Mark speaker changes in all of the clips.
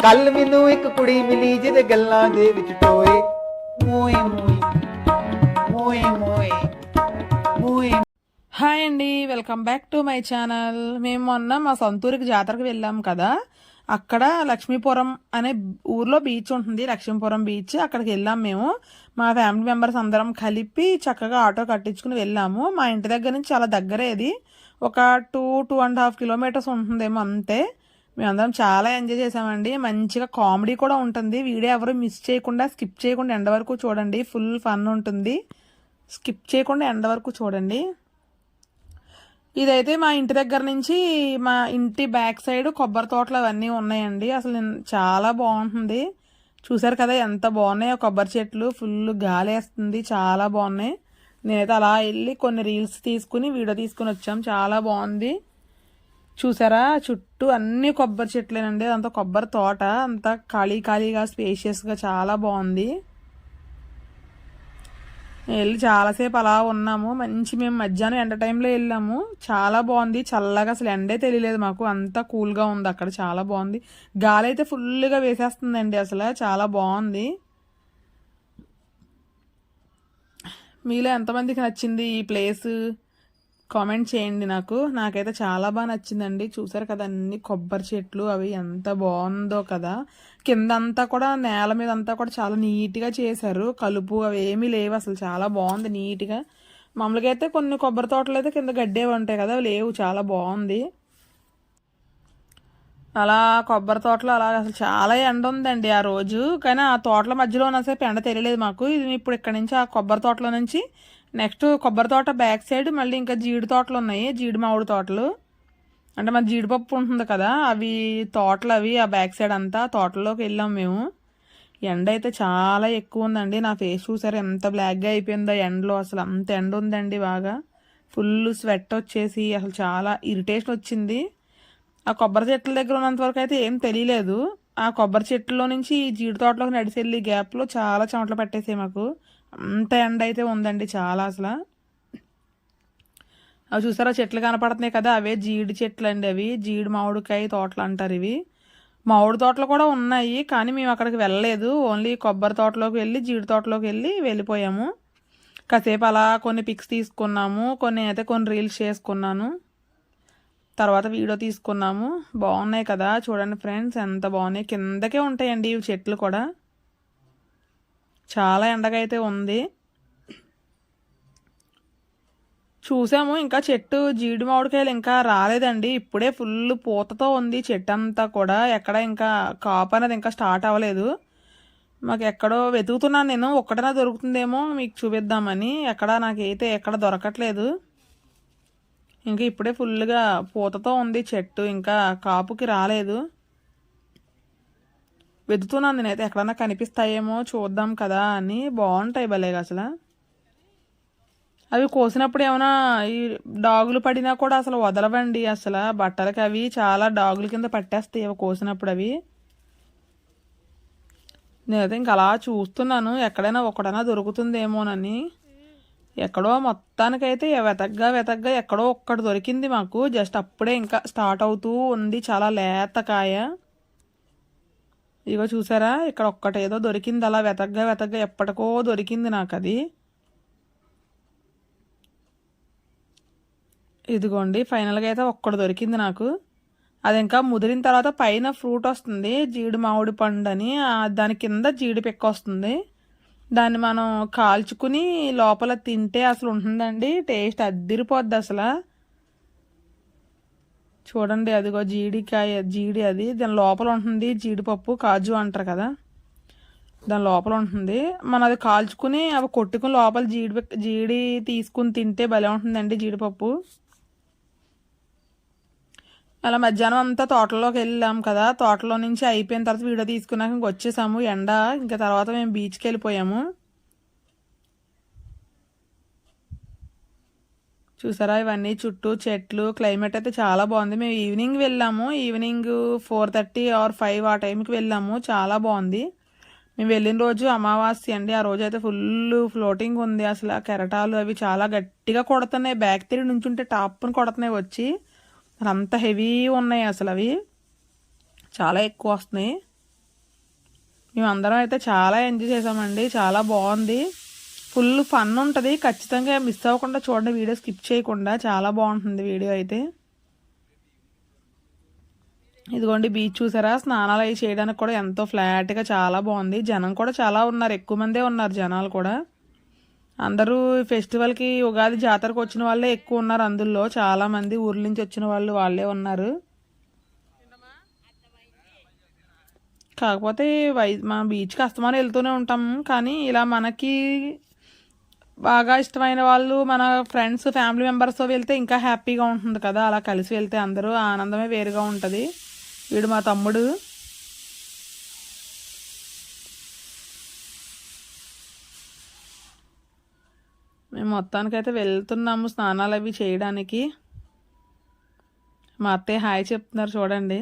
Speaker 1: ਕੱਲ ਮੈਨੂੰ ਇੱਕ ਕੁੜੀ ਮਿਲੀ ਜਿਹਦੇ ਗੱਲਾਂ ਦੇ ਵਿੱਚ ਟੋਏ ਮੋਏ ਮੋਏ ਮੋਏ ਮੋਏ ਮੋਏ
Speaker 2: హాయ్ అండి welcome back to my channel మేము మొన్న మా సొంతూరికి జాతరకు వెళ్ళాం కదా అక్కడ లక్ష్మీపురం అనే ఊర్లో బీచ్ ఉంటుంది లక్ష్మీపురం బీచ్ అక్కడికి వెళ్ళాం మేము మా ఫ్యామిలీ మెంబర్స్ అందరం కలిపి చక్కగా ఆటో కట్టించుకుని వెళ్ళాము మా ఇంటి దగ్గర నుంచి చాలా దగ్గరే ఇది ఒక two two and half kilometres ఉంటుందేమో అంతే మేమందరం చాలా ఎంజాయ్ చేసామండి. మంచిగా కామెడీ కూడా ఉంటుంది. వీడియో ఎవరు మిస్ చేయకుండా స్కిప్ చేయకుండా ఎండ వరకు చూడండి. ఫుల్ ఫన్ ఉంటుంది. స్కిప్ చేయకుండా ఎండ వరకు చూడండి. ఇదైతే మా ఇంటి దగ్గర నుంచి మా ఇంటి బ్యాక్ సైడ్ కొబ్బరి తోటలు అవన్నీ ఉన్నాయండి. అసలు చాలా బాగుంటుంది. చూసారు కదా ఎంత బాగున్నాయో కొబ్బరి చెట్లు. ఫుల్ గాలి వేస్తుంది. చాలా బాగున్నాయి. నేనైతే అలా వెళ్ళి కొన్ని రీల్స్ తీసుకుని వీడియో తీసుకుని వచ్చాం. చాలా బాగుంది. చూసారా? చుట్టూ అన్ని కొబ్బరి చెట్లేనండి. అంత కొబ్బరి తోట. అంతా ఖాళీ ఖాళీగా స్పేషియస్గా చాలా బాగుంది. వెళ్ళి చాలాసేపు అలా ఉన్నాము. మంచి మేము మధ్యాహ్నం ఎండ టైంలో వెళ్ళాము. చాలా బాగుంది. చల్లగా అసలు ఎండే తెలియలేదు మాకు. అంతా కూల్గా ఉంది అక్కడ. చాలా బాగుంది. గాలి అయితే ఫుల్గా వేసేస్తుందండి అసలు. చాలా బాగుంది. మీలో ఎంతమందికి నచ్చింది ఈ ప్లేస్? కామెంట్ చేయండి నాకు. నాకైతే చాలా బాగా నచ్చిందండి. చూసారు కదా అన్ని కొబ్బరి చెట్లు అవి ఎంత బాగుందో కదా. కింద అంతా కూడా నేల మీద అంతా కూడా చాలా నీట్గా చేశారు. కలుపు అవి ఏమీ లేవు అసలు. చాలా బాగుంది నీట్గా. మామూలుగా అయితే కొన్ని కొబ్బరి తోటలు అయితే కింద గడ్డేవి ఉంటాయి కదా లేవు. చాలా బాగుంది. అలా కొబ్బరి తోటలో అలా అసలు చాలా ఎండ ఉందండి ఆ రోజు. కానీ ఆ తోటల మధ్యలో ఉన్నసేపు ఎండ తెలియలేదు మాకు. ఇది ఇప్పుడు ఇక్కడ నుంచి ఆ కొబ్బరి తోటలో నుంచి నెక్స్ట్ కొబ్బరి తోట బ్యాక్ సైడ్ మళ్ళీ ఇంకా జీడి తోటలు ఉన్నాయి. జీడి మామిడి తోటలు. అంటే మన జీడిపప్పు ఉంటుంది కదా అవి తోటలు అవి ఆ బ్యాక్ సైడ్ అంతా తోటలోకి వెళ్ళాం మేము. ఎండ అయితే చాలా ఎక్కువ ఉందండి. నా ఫేస్ చూసారు ఎంత బ్లాక్గా అయిపోయిందో ఎండలో. అసలు అంత ఎండ ఉందండి బాగా. ఫుల్ స్వెట్ వచ్చేసి అసలు చాలా ఇరిటేషన్ వచ్చింది. ఆ కొబ్బరి చెట్ల దగ్గర ఉన్నంత వరకు అయితే ఏం తెలియలేదు. ఆ కొబ్బరి చెట్టులో నుంచి ఈ జీడి తోటలోకి నడిచి వెళ్ళి గ్యాప్లో చాలా చెమటలు పట్టేసాయి మాకు. అంత ఎండ అయితే ఉందండి చాలా అసలు. అవి చూసారా? చెట్లు కనపడుతున్నాయి కదా అవే జీడి చెట్లు అండి అవి. జీడి మామిడికాయ తోటలు అంటారు ఇవి. మామిడి తోటలు కూడా ఉన్నాయి కానీ మేము అక్కడికి వెళ్ళలేదు. ఓన్లీ కొబ్బరి తోటలోకి వెళ్ళి జీడి తోటలోకి వెళ్ళి వెళ్ళిపోయాము. కాసేపు అలా కొన్ని పిక్స్ తీసుకున్నాము కొన్ని అయితే కొన్ని రీల్స్ చేసుకున్నాను. తర్వాత వీడియో తీసుకున్నాము. బాగున్నాయి కదా చూడండి ఫ్రెండ్స్ ఎంత బాగున్నాయి. కిందకే ఉంటాయండి ఇవి చెట్లు కూడా. చాలా ఎండగా అయితే ఉంది. చూసాము ఇంకా చెట్టు జీడి మామిడికాయలు ఇంకా రాలేదండి. ఇప్పుడే ఫుల్ పూతతో ఉంది చెట్టు అంతా కూడా. ఎక్కడ ఇంకా కాపు అనేది ఇంకా స్టార్ట్ అవ్వలేదు. మాకు ఎక్కడో వెతుకుతున్నాను నేను. ఒక్కటనా దొరుకుతుందేమో మీకు చూపిద్దామని. ఎక్కడ నాకైతే ఎక్కడ దొరకట్లేదు. ఇంకా ఇప్పుడే ఫుల్గా పూతతో ఉంది చెట్టు. ఇంకా కాపుకి రాలేదు. వెతుకుతున్నాను నేనైతే ఎక్కడన్నా కనిపిస్తాయేమో చూద్దాం కదా అని. బాగుంటాయి భలేగా అసలు. అవి కోసినప్పుడు ఏమైనా ఈ డాగులు పడినా కూడా అసలు వదలవండి అసలు. బట్టలకి అవి చాలా డాగుల కింద పట్టేస్తాయి అవి కోసినప్పుడు అవి. నేనైతే ఇంకా అలా చూస్తున్నాను ఎక్కడైనా ఒకడైనా దొరుకుతుందేమోనని. ఎక్కడో మొత్తానికైతే వెతగ్గా వెతగ్గా ఎక్కడో ఒక్కటి దొరికింది మాకు. జస్ట్ అప్పుడే ఇంకా స్టార్ట్ అవుతూ ఉంది చాలా లేత ఇగో చూసారా? ఇక్కడ ఒక్కటేదో దొరికింది అలా వెతగ్గా వెతగ్గా ఎప్పటికో దొరికింది నాకు అది ఇదిగోండి ఫైనల్గా అయితే ఒక్కటి దొరికింది నాకు. అది ఇంకా ముదిరిన తర్వాత పైన ఫ్రూట్ వస్తుంది జీడి మామిడి పండు అని దాని కింద జీడి పిక్క వస్తుంది. దాన్ని మనం కాల్చుకుని లోపల తింటే అసలు ఉంటుందండి టేస్ట్ అద్దిరిపోద్ది అసలు. చూడండి అదిగో జీడికాయ జీడి అది. దాని లోపల ఉంటుంది జీడిపప్పు కాజు అంటారు కదా. దాని లోపల ఉంటుంది. మనం అది కాల్చుకుని అవి కొట్టుకుని లోపల జీడి జీడి తీసుకుని తింటే భలే ఉంటుందండి జీడిపప్పు. అలా మధ్యాహ్నం అంతా తోటలోకి వెళ్ళాం కదా. తోటలో నుంచి అయిపోయిన తర్వాత వీడియో తీసుకున్నాక ఇంక వచ్చేసాము. ఎండ ఇంకా తర్వాత మేము బీచ్కి వెళ్ళిపోయాము. చూసారా ఇవన్నీ చుట్టూ చెట్లు క్లైమేట్ అయితే చాలా బాగుంది. మేము ఈవినింగ్ వెళ్ళాము. Evening four thirty or five ఆ టైంకి వెళ్ళాము. చాలా బాగుంది. మేము వెళ్ళిన రోజు అమావాస్య అండి. ఆ రోజు అయితే ఫుల్ ఫ్లోటింగ్ ఉంది. అసలు ఆ కెరటాలు అవి చాలా గట్టిగా కొడుతున్నాయి. బ్యాక్ తిరిగి నుంచుంటే టాప్ని కొడుతున్నాయి వచ్చి. అంత హెవీ ఉన్నాయి అసలు అవి. చాలా ఎక్కువ వస్తున్నాయి. మేమందరం అయితే చాలా ఎంజాయ్ చేసామండి. చాలా బాగుంది. ఫుల్ ఫన్ ఉంటుంది. ఖచ్చితంగా మిస్ అవ్వకుండా చూడండి. వీడియో స్కిప్ చేయకుండా. చాలా బాగుంటుంది వీడియో అయితే. ఇదిగోండి బీచ్ చూసారా? స్నానాలు అవి చేయడానికి కూడా ఎంతో ఫ్లాట్గా చాలా బాగుంది. జనం కూడా చాలా ఉన్నారు. ఎక్కువ మందే ఉన్నారు జనాలు కూడా. అందరూ ఫెస్టివల్కి ఉగాది జాతరకు వచ్చిన వాళ్ళే ఎక్కువ ఉన్నారు అందులో. చాలామంది ఊర్ల నుంచి వచ్చిన వాళ్ళు వాళ్ళే ఉన్నారు. కాకపోతే వై మా బీచ్కి అస్తమానం వెళ్తూనే ఉంటాం. కానీ ఇలా మనకి బాగా ఇష్టమైన వాళ్ళు మన ఫ్రెండ్స్ ఫ్యామిలీ మెంబర్స్తో వెళ్తే ఇంకా హ్యాపీగా ఉంటుంది కదా. అలా కలిసి వెళ్తే అందరూ ఆనందమే వేరుగా ఉంటుంది. వీడు మా తమ్ముడు. మేము మొత్తానికైతే వెళ్తున్నాము స్నానాలు అవి చేయడానికి. మా అత్తయ్య హాయ్ చెప్తున్నారు చూడండి.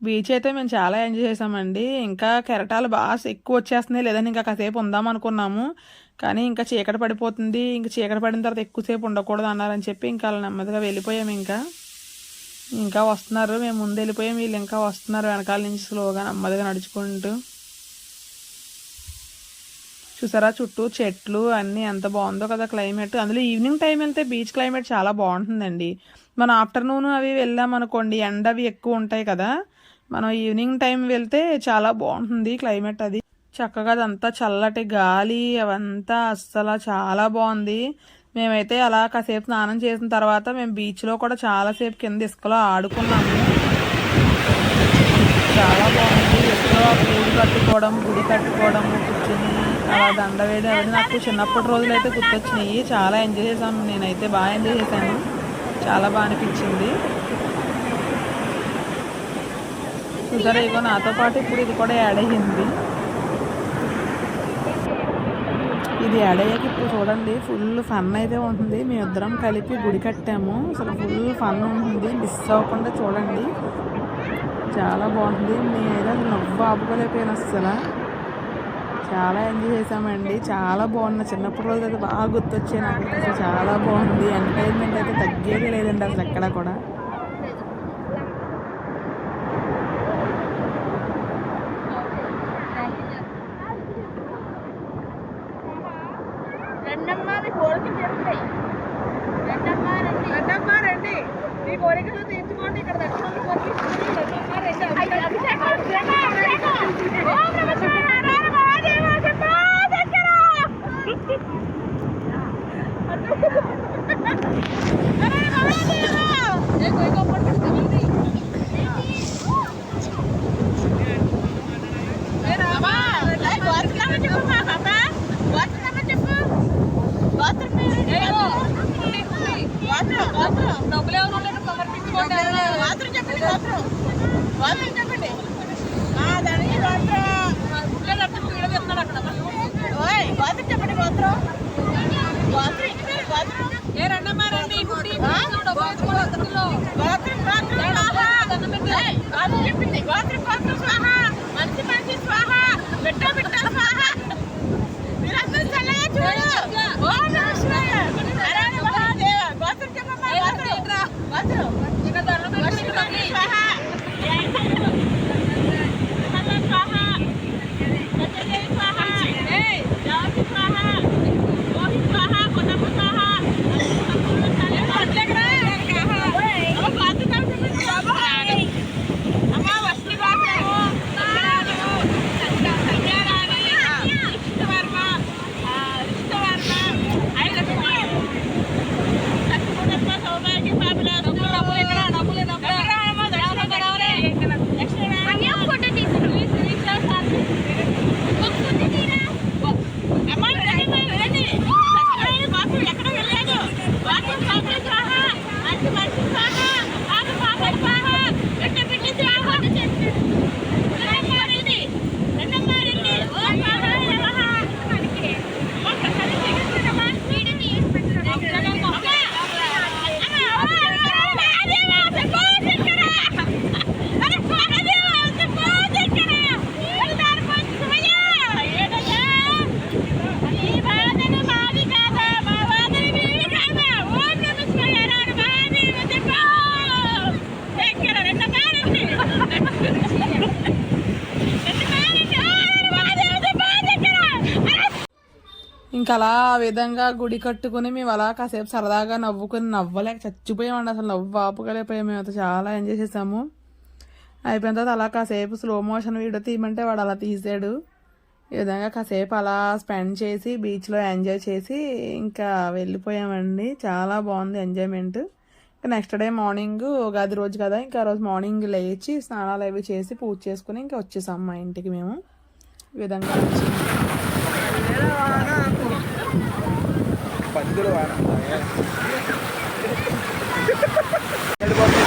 Speaker 2: బీచ్ అయితే మేము చాలా ఎంజాయ్ చేసామండి. ఇంకా కెరటాలు బాగా ఎక్కువ వచ్చేస్తున్నాయి. లేదని ఇంకా కాసేపు ఉందాం అనుకున్నాము. కానీ ఇంకా చీకటి పడిపోతుంది. ఇంకా చీకటి పడిన తర్వాత ఎక్కువసేపు ఉండకూడదు అన్నారని చెప్పి ఇంకా అలా నెమ్మదిగా వెళ్ళిపోయాము ఇంకా. ఇంకా వస్తున్నారు. మేము ముందు వెళ్ళిపోయాం. వీళ్ళు ఇంకా వస్తున్నారు. వెనకాల నుంచి స్లోగా నెమ్మదిగా నడుచుకుంటూ. చూసారా? చుట్టూ చెట్లు అన్నీ ఎంత బాగుందో కదా క్లైమేట్. అందులో ఈవినింగ్ టైం వెళ్తే బీచ్ క్లైమేట్ చాలా బాగుంటుందండి. మనం ఆఫ్టర్నూన్ అవి వెళ్ళామనుకోండి ఎండ అవి ఎక్కువ ఉంటాయి కదా. మనం ఈవినింగ్ టైం వెళ్తే చాలా బాగుంటుంది క్లైమేట్ అది. చక్కగా అదంతా చల్లటి గాలి అవంతా అస్సలు చాలా బాగుంది. మేమైతే అలా కాసేపు స్నానం చేసిన తర్వాత మేము బీచ్లో కూడా చాలాసేపు కింద ఇసుకలో ఆడుకున్నాము. చాలా బాగుంది. ఇసుకలో పూలు కట్టుకోవడం గుడి కట్టుకోవడం కూర్చుని అలా దండ వేయడం అవి నాకు చిన్నప్పటి రోజులు అయితే గుర్తొచ్చినాయి. చాలా ఎంజాయ్ చేశాను. నేనైతే బాగా ఎంజాయ్ చేశాను. చాలా బాగా అనిపించింది. చూసారా? ఇగో నాతో పాటు ఇప్పుడు ఇది కూడా యాడ్ అయ్యింది. ఇది యాడ్ అయ్యాక ఇప్పుడు చూడండి ఫుల్ ఫన్ అయితే ఉంటుంది. మేమిద్దరం కలిపి గుడి కట్టాము. అసలు ఫుల్ ఫన్ ఉంటుంది. మిస్ అవ్వకుండా చూడండి. చాలా బాగుంది. నేనైతే అసలు నవ్వు ఆపుకోలేకపోయాను అసలు చాలా ఎంజాయ్ చేసామండి చాలా బాగుంది చిన్నప్పటి రోజు అయితే బాగా గుర్తొచ్చాయి నాకు. అసలు చాలా బాగుంది. ఎంటర్టైన్మెంట్ అయితే తగ్గేది లేదండి అసలు ఎక్కడ కూడా.
Speaker 3: డబ్బులు ఎవరు ఉండదు సమర్పించుకోండి చెప్పండి గోత్రం గోత్రం చెప్పండి.
Speaker 2: ఇంకా అలా ఆ విధంగా గుడి కట్టుకుని మేము అలా కాసేపు సరదాగా నవ్వుకుని నవ్వలేక చచ్చిపోయామండి. అసలు నవ్వు ఆపుకోలేకపోయాం మేము అయితే చాలా ఎంజాయ్ చేసాము. అయిపోయిన తర్వాత అలా కాసేపు స్లో మోషన్ వీడియో తీయమంటే వాడు అలా తీసాడు. ఈ విధంగా కాసేపు అలా స్పెండ్ చేసి బీచ్లో ఎంజాయ్ చేసి ఇంకా వెళ్ళిపోయామండి. చాలా బాగుంది ఎంజాయ్మెంట్ ఇంకా నెక్స్ట్ డే మార్నింగ్ ఉగాది రోజు కదా ఇంకా రోజు మార్నింగ్ లేచి స్నానాలు అవి చేసి పూజ చేసుకుని ఇంకా వచ్చేసాం మా ఇంటికి మేము. ఈ విధంగా
Speaker 1: ரெண்டு வாரம்